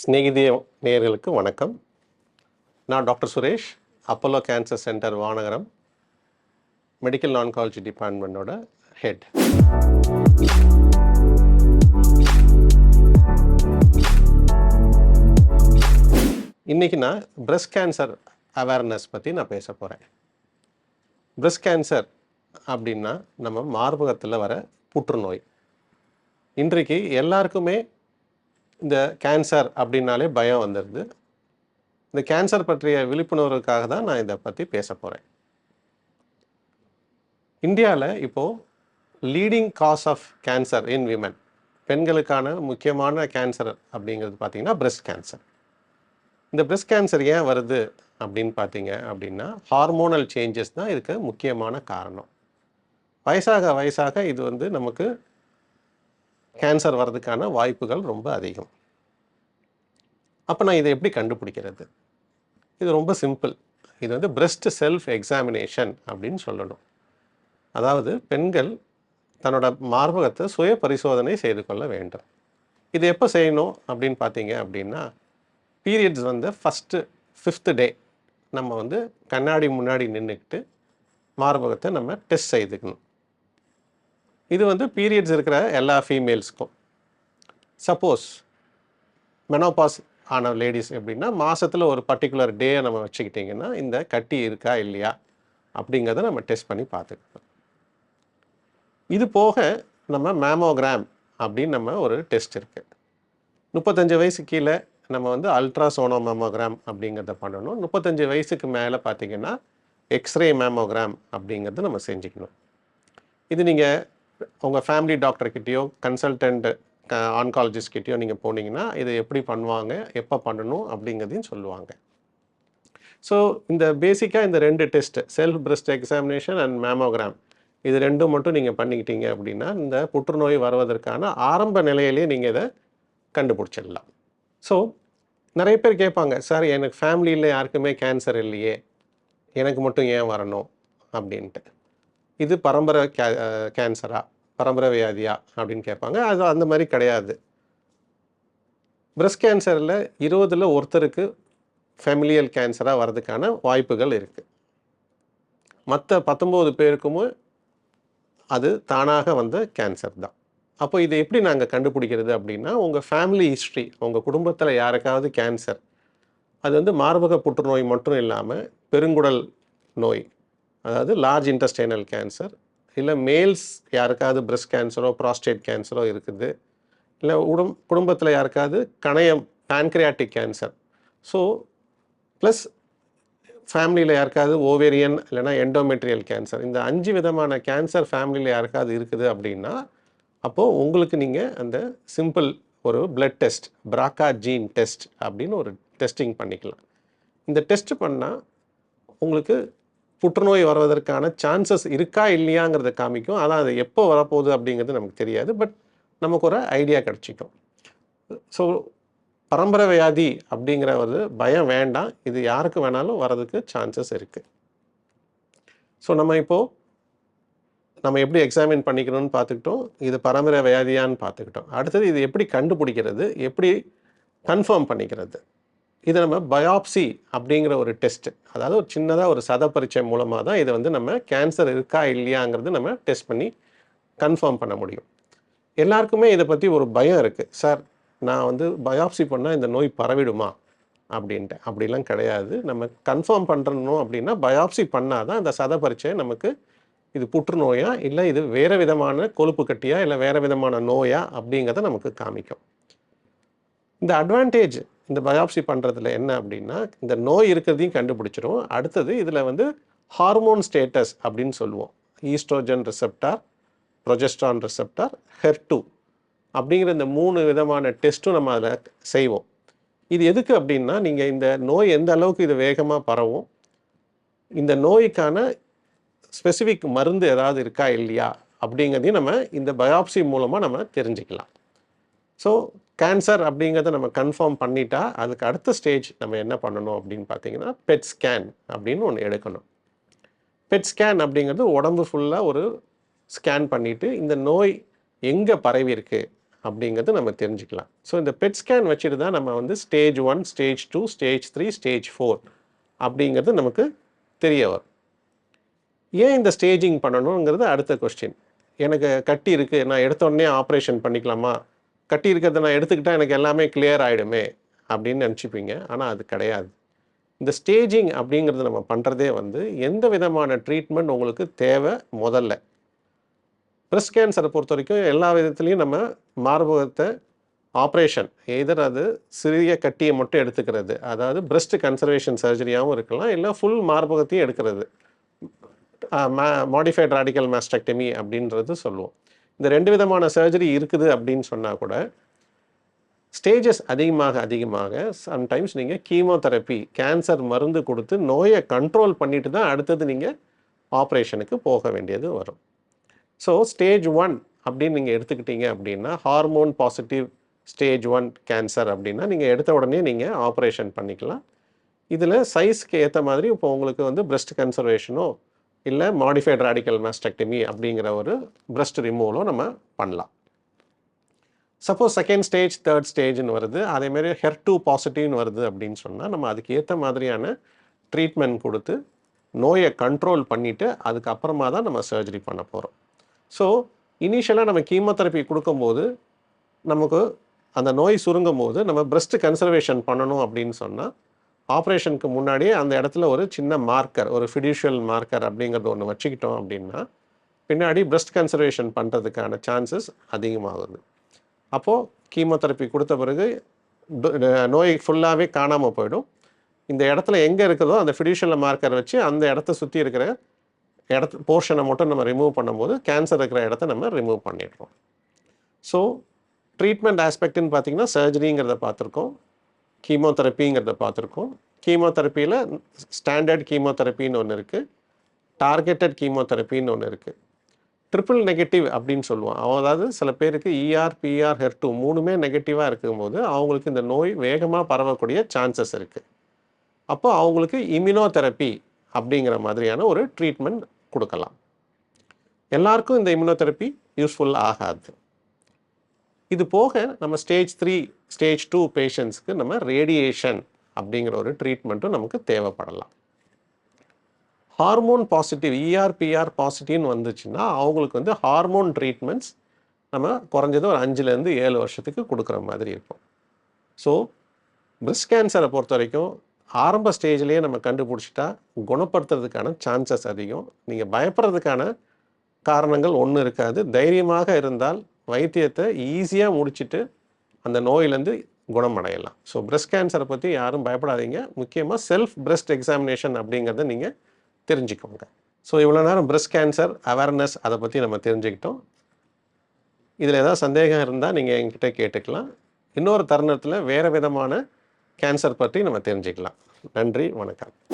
ஸ்நேகிதிய நேயர்களுக்கு வணக்கம். நான் doctor Suresh Apollo cancer centre Vanagaram medical oncology டிபார்ட்மெண்ட்டோட head. இன்றைக்கி நான் பிரஸ்ட் கேன்சர் அவேர்னஸ் பற்றி நான் பேச போகிறேன் பிரஸ்ட் கேன்சர் அப்படின்னா நம்ம மார்பகத்தில் வர புற்றுநோய். இன்றைக்கு எல்லாருக்குமே இந்த கேன்சர் அப்படின்னாலே பயம் வந்துடுது இந்த கேன்சர் பற்றிய விழிப்புணர்வுக்காக தான் நான் இதை பற்றி பேச போகிறேன் இந்தியாவில் இப்போது leading cause of cancer in women பெண்களுக்கான முக்கியமான கேன்சர் அப்படிங்கிறது பார்த்தீங்கன்னா breast கேன்சர் இந்த breast கேன்சர் ஏன் வருது அப்படின்னு பார்த்தீங்க அப்படின்னா ஹார்மோனல் சேஞ்சஸ் தான் இதுக்கு முக்கியமான காரணம். வயசாக வயசாக இது வந்து நமக்கு கேன்சர் வர்றதுக்கான வாய்ப்புகள் ரொம்ப அதிகம். அப்போ நான் இதை எப்படி கண்டுபிடிக்கிறது? இது ரொம்ப சிம்பிள் இது வந்து பிரஸ்ட் செல்ஃப் எக்ஸாமினேஷன் அப்படின்னு சொல்லணும். அதாவது பெண்கள் தன்னோட மார்பகத்தை சுய பரிசோதனை செய்து கொள்ள வேண்டும். இது எப்போ செய்யணும் அப்படின்னு பார்த்தீங்க அப்படின்னா பீரியட்ஸ் வந்து ஃபஸ்ட்டு ஃபிஃப்த்து டே நம்ம வந்து கண்ணாடி முன்னாடி நின்றுக்கிட்டு மார்பகத்தை நம்ம டெஸ்ட் செய்துக்கணும். இது வந்து பீரியட்ஸ் இருக்கிற எல்லா ஃபீமேல்ஸ்க்கும் சப்போஸ் மெனோபாஸ் ஆன லேடிஸ் எப்படின்னா மாதத்தில் ஒரு பர்டிகுலர் டே நம்ம வச்சுக்கிட்டிங்கன்னா இந்த கட்டி இருக்கா இல்லையா அப்படிங்கிறத நம்ம டெஸ்ட் பண்ணி பார்த்துக்கணும் இது போக நம்ம மேமோகிராம் அப்படின்னு நம்ம ஒரு டெஸ்ட் இருக்குது முப்பத்தஞ்சு வயசு கீழே நம்ம வந்து அல்ட்ராசோனோ மேமோகிராம் அப்படிங்கிறத பண்ணணும். முப்பத்தஞ்சு வயசுக்கு மேலே பார்த்தீங்கன்னா எக்ஸ்ரே மேமோகிராம் அப்படிங்கிறத நம்ம செஞ்சுக்கணும். இது நீங்கள் உங்கள் ஃபேமிலி டாக்டர்கிட்டயோ கன்சல்டன்ட் ஆன்காலஜிஸ்ட்கிட்டயோ நீங்கள் போனீங்கன்னா இதை எப்படி பண்ணுவாங்க எப்போ பண்ணணும் அப்படிங்கிறதையும் சொல்லுவாங்க. ஸோ இந்த பேசிக்காக இந்த ரெண்டு test self breast examination and mammogram இது ரெண்டும் மட்டும் நீங்கள் பண்ணிக்கிட்டீங்க அப்படின்னா இந்த புற்றுநோய் வருவதற்கான ஆரம்ப நிலையிலேயே நீங்கள் இதை கண்டுபிடிச்சிடலாம். ஸோ நிறைய பேர் கேட்பாங்க சார் எனக்கு ஃபேமிலியில் யாருக்குமே கேன்சர் இல்லையே எனக்கு மட்டும் ஏன் வரணும்? அப்படின்ட்டு. இது பரம்பரை கே கேன்சரா பரம்பரை வியாதியா அப்படின்னு கேட்பாங்க. அது அந்த மாதிரி கிடையாது. பிரஸ்ட் கேன்சரில் இருபதில் ஒருத்தருக்கு ஃபெமிலியல் கேன்சராக வர்றதுக்கான வாய்ப்புகள் இருக்குது மற்ற பத்தொம்போது பேருக்கும் அது தானாக வந்த கேன்சர் தான். அப்போ இதை எப்படி நாங்கள் கண்டுபிடிக்கிறது அப்படின்னா உங்கள் ஃபேமிலி ஹிஸ்ட்ரி உங்கள் குடும்பத்தில் யாருக்காவது கேன்சர் அது வந்து மார்பக புற்றுநோய் மட்டும் இல்லாமல் பெருங்குடல் நோய் அதாவது லார்ஜ் இன்டஸ்டைனல் கேன்சர் இல்லை மேல்ஸ் யாருக்காவது பிரஸ்ட் கேன்சரோ ப்ராஸ்டேட் கேன்சரோ இருக்குது. இல்லை உடம் குடும்பத்தில் யாருக்காவது கணையம் பேன்க்ரியாட்டிக் கேன்சர் ஸோ ப்ளஸ் ஃபேமிலியில் யாருக்காவது ஓவேரியன் இல்லைனா எண்டோமெட்ரியல் கேன்சர் இந்த அஞ்சு விதமான கேன்சர் ஃபேமிலியில் யாருக்காவது இருக்குது அப்படின்னா அப்போது உங்களுக்கு நீங்கள் அந்த சிம்பிள் ஒரு blood test BRCA gene test அப்படின்னு ஒரு டெஸ்டிங் பண்ணிக்கலாம். இந்த டெஸ்ட் பண்ணால் உங்களுக்கு புற்றுநோய் வருவதற்கான சான்சஸ் இருக்கா இல்லையாங்கிறத காமிக்கும். ஆனால் அது எப்போ வரப்போகுது அப்படிங்கிறது நமக்கு தெரியாது. பட் நமக்கு ஒரு ஐடியா கிடச்சிக்கும். ஸோ பரம்பரை வியாதி அப்படிங்கிற ஒரு பயம் வேண்டாம். இது யாருக்கு வேணாலும் வரதுக்கு சான்சஸ் இருக்குது ஸோ நம்ம இப்போது நம்ம எப்படி எக்ஸாமின் பண்ணிக்கணும்னு பார்த்துக்கிட்டோம். இது பரம்பரை வியாதியான்னு பார்த்துக்கிட்டோம். அடுத்தது இது எப்படி கண்டுபிடிக்கிறது? எப்படி கன்ஃபார்ம் பண்ணிக்கிறது? இது நம்ம பயாப்சி அப்படிங்கிற ஒரு டெஸ்ட் அதாவது ஒரு சின்னதாக ஒரு சத பரீட்சை மூலமாக தான் இதை வந்து நம்ம கேன்சர் இருக்கா இல்லையாங்கிறது நம்ம டெஸ்ட் பண்ணி கன்ஃபார்ம் பண்ண முடியும். எல்லாருக்குமே இதை பற்றி ஒரு பயம் இருக்குது சார் நான் வந்து பயாப்சி பண்ணால் இந்த நோய் பரவிடுமா? அப்படின்ட்டு அப்படிலாம் கிடையாது. நம்ம கன்ஃபார்ம் பண்ணுறணும் அப்படின்னா பயாப்சி பண்ணால் தான் இந்த சத பரீட்சை நமக்கு இது புற்றுநோயா இல்லை இது வேறு விதமான கொழுப்பு கட்டியா இல்லை வேறு விதமான நோயா அப்படிங்கிறத நமக்கு காமிக்கும். இந்த அட்வான்டேஜ் இந்த பயாப்சி பண்ணுறதுல என்ன அப்படின்னா இந்த நோய் இருக்கிறதையும் கண்டுபிடிச்சிரும். அடுத்தது இதில் வந்து ஹார்மோன் ஸ்டேட்டஸ் அப்படின்னு சொல்லுவோம். Estrogen receptor progesterone receptor HER two அப்படிங்கிற இந்த மூணு விதமான டெஸ்ட்டும் நம்ம அதில் செய்வோம். இது எதுக்கு அப்படின்னா நீங்கள் இந்த நோய் எந்த அளவுக்கு இது வேகமாக பரவும் இந்த நோய்க்கான ஸ்பெசிஃபிக் மருந்து ஏதாவது இருக்கா இல்லையா அப்படிங்கிறதையும் நம்ம இந்த பயாப்சி மூலமாக நம்ம தெரிஞ்சுக்கலாம். ஸோ கேன்சர் அப்படிங்கிறத நம்ம கன்ஃபார்ம் பண்ணிட்டா அதுக்கு அடுத்த ஸ்டேஜ் நம்ம என்ன பண்ணணும் அப்படின்னு பார்த்தீங்கன்னா பெட் ஸ்கேன் அப்படின்னு ஒன்று எடுக்கணும். பெட் ஸ்கேன் அப்படிங்கிறது உடம்பு ஃபுல்லாக ஒரு ஸ்கேன் பண்ணிவிட்டு இந்த நோய் எங்கே பரவி இருக்கு அப்படிங்கிறது நம்ம தெரிஞ்சுக்கலாம். ஸோ இந்த பெட் ஸ்கேன் வச்சுட்டு தான் நம்ம வந்து stage one stage two stage three stage four அப்படிங்கிறது நமக்கு தெரிய வரும். ஏன் இந்த ஸ்டேஜிங் பண்ணணுங்கிறது அடுத்த கொஸ்டின் எனக்கு கட்டி இருக்குது நான் எடுத்த உடனே ஆப்ரேஷன் பண்ணிக்கலாமா? கட்டியிருக்கிறத நான் எடுத்துக்கிட்டால் எனக்கு எல்லாமே கிளியர் ஆகிடுமே அப்படின்னு நினச்சிப்பீங்க. ஆனால் அது கிடையாது. இந்த ஸ்டேஜிங் அப்படிங்கிறது நம்ம பண்ணுறதே வந்து எந்த விதமான ட்ரீட்மெண்ட் உங்களுக்கு தேவை முதல்ல? பிரஸ்ட் கேன்சரை பொறுத்த வரைக்கும் எல்லா விதத்துலேயும் நம்ம மார்பகத்தை ஆப்ரேஷன் எதர் அது சிறிய கட்டியை மட்டும் எடுத்துக்கிறது. அதாவது பிரஸ்ட் கன்சர்வேஷன் சர்ஜரியாகவும் இருக்கலாம் இல்லை ஃபுல் மார்பகத்தையும் எடுக்கிறது. மாடிஃபைட் ராடிக்கல் மாஸ்டெக்டமி அப்படின்றது சொல்லுவோம். இந்த ரெண்டு விதமான சர்ஜரி இருக்குது அப்படின்னு சொன்னால் கூட ஸ்டேஜஸ் அதிகமாக அதிகமாக சம்டைம்ஸ் நீங்கள் கீமோதெரப்பி கேன்சர் மருந்து கொடுத்து நோயை கண்ட்ரோல் பண்ணிட்டு தான் அடுத்தது நீங்கள் ஆப்ரேஷனுக்கு போக வேண்டியது வரும். ஸோ ஸ்டேஜ் ஒன் அப்படின்னு நீங்கள் எடுத்துக்கிட்டீங்க அப்படின்னா hormone positive stage one cancer அப்படின்னா நீங்கள் எடுத்த உடனே நீங்கள் ஆப்ரேஷன் பண்ணிக்கலாம். இதில் சைஸ்க்கு ஏற்ற மாதிரி இப்போ உங்களுக்கு வந்து பிரஸ்ட் கன்சர்வேஷனோ இல்லை மாடிஃபைட் ராடிக்கல் மாஸ்டெக்டமி அப்படிங்கிற ஒரு பிரஸ்ட் ரிமூவலும் நம்ம பண்ணலாம். சப்போஸ் செகண்ட் ஸ்டேஜ் தேர்ட் ஸ்டேஜ்னு வருது. அதேமாரி ஹெர் டூ பாசிட்டிவ்னு வருது அப்படின்னு சொன்னால் நம்ம அதுக்கு ஏற்ற மாதிரியான ட்ரீட்மெண்ட் கொடுத்து நோயை கண்ட்ரோல் பண்ணிவிட்டு அதுக்கப்புறமா தான் நம்ம சர்ஜரி பண்ண போகிறோம் ஸோ இனிஷியலாக நம்ம கீமோதெரப்பி கொடுக்கும்போது நமக்கு அந்த நோய் சுருங்கும் போது நம்ம பிரஸ்ட் கன்சர்வேஷன் பண்ணணும் அப்படின்னு சொன்னால் ஆப்ரேஷனுக்கு முன்னாடியே அந்த இடத்துல ஒரு சின்ன மார்க்கர் ஒரு ஃபிடிஷியல் மார்க்கர் அப்படிங்கிறது ஒன்று வச்சுக்கிட்டோம் அப்படின்னா பின்னாடி பிரஸ்ட் கன்சர்வேஷன் பண்ணுறதுக்கான சான்சஸ் அதிகமாகுது அப்போது கீமோதெரப்பி கொடுத்த பிறகு நோய் ஃபுல்லாகவே காணாமல் போயிடும். இந்த இடத்துல எங்கே இருக்குதோ அந்த ஃபிடிஷியல் மார்க்கர் வச்சு அந்த இடத்த சுற்றி இருக்கிற இடத்து போர்ஷனை மட்டும் நம்ம ரிமூவ் பண்ணும்போது கேன்சர் இருக்கிற இடத்த நம்ம ரிமூவ் பண்ணிடுறோம். ஸோ ட்ரீட்மெண்ட் ஆஸ்பெக்ட்னு பார்த்தீங்கன்னா சர்ஜரிங்கிறத பார்த்துருக்கோம் கீமோதெரப்பிங்கிறத பார்த்துருக்கோம். கீமோதெரப்பியில் ஸ்டாண்டர்ட் கீமோதெரப்பின்னு ஒன்று இருக்குது டார்கெட்டட் கீமோதெரப்பின்னு ஒன்று இருக்குது ட்ரிபிள் நெகட்டிவ் அப்படின்னு சொல்லுவோம். அதாவது சில பேருக்கு இஆர் பிஆர் ஹெர் டூ மூணுமே நெகட்டிவாக இருக்கும்போது அவங்களுக்கு இந்த நோய் வேகமாக பரவக்கூடிய சான்சஸ் இருக்குது அப்போ அவங்களுக்கு இம்யூனோதெரப்பி அப்படிங்கிற மாதிரியான ஒரு ட்ரீட்மெண்ட் கொடுக்கலாம். எல்லாருக்கும் இந்த இம்யூனோதெரப்பி யூஸ்ஃபுல் ஆகாது. இது போக நம்ம ஸ்டேஜ் த்ரீ ஸ்டேஜ் டூ பேஷண்ட்ஸ்க்கு நம்ம ரேடியேஷன் அப்படிங்கிற ஒரு ட்ரீட்மெண்ட்டும் நமக்கு தேவைப்படலாம். ஹார்மோன் பாசிட்டிவ் இஆர்பிஆர் பாசிட்டிவ்னு வந்துச்சுன்னா அவங்களுக்கு வந்து ஹார்மோன் ட்ரீட்மெண்ட்ஸ் நம்ம குறைஞ்சது ஒரு அஞ்சுலேருந்து ஏழு வருஷத்துக்கு கொடுக்குற மாதிரி இருக்கும். ஸோ பிரெஸ்ட் கேன்சரை பொறுத்த வரைக்கும் ஆரம்ப ஸ்டேஜ்லேயே நம்ம கண்டுபிடிச்சிட்டா குணப்படுத்துறதுக்கான சான்சஸ் அதிகம். நீங்கள் பயப்படுறதுக்கான காரணங்கள் ஒன்றும் இருக்காது. தைரியமாக இருந்தால் வைத்தியத்தை ஈஸியாக முடிச்சுட்டு அந்த நோயிலேருந்து குணமடையலாம். ஸோ பிரெஸ்ட் கேன்சரை பற்றி யாரும் பயப்படாதீங்க. முக்கியமாக செல்ஃப் பிரெஸ்ட் எக்ஸாமினேஷன் அப்படிங்கிறத நீங்கள் தெரிஞ்சுக்கோங்க. ஸோ இவ்வளோ நேரம் பிரெஸ்ட் கேன்சர் அவேர்னஸ் அதை பற்றி நம்ம தெரிஞ்சுக்கிட்டோம். இதில் ஏதாவது சந்தேகம் இருந்தால் நீங்கள் என்கிட்ட கேட்டுக்கலாம். இன்னொரு தருணத்தில் வேறு விதமான கேன்சர் பற்றி நம்ம தெரிஞ்சுக்கலாம். நன்றி வணக்கம்.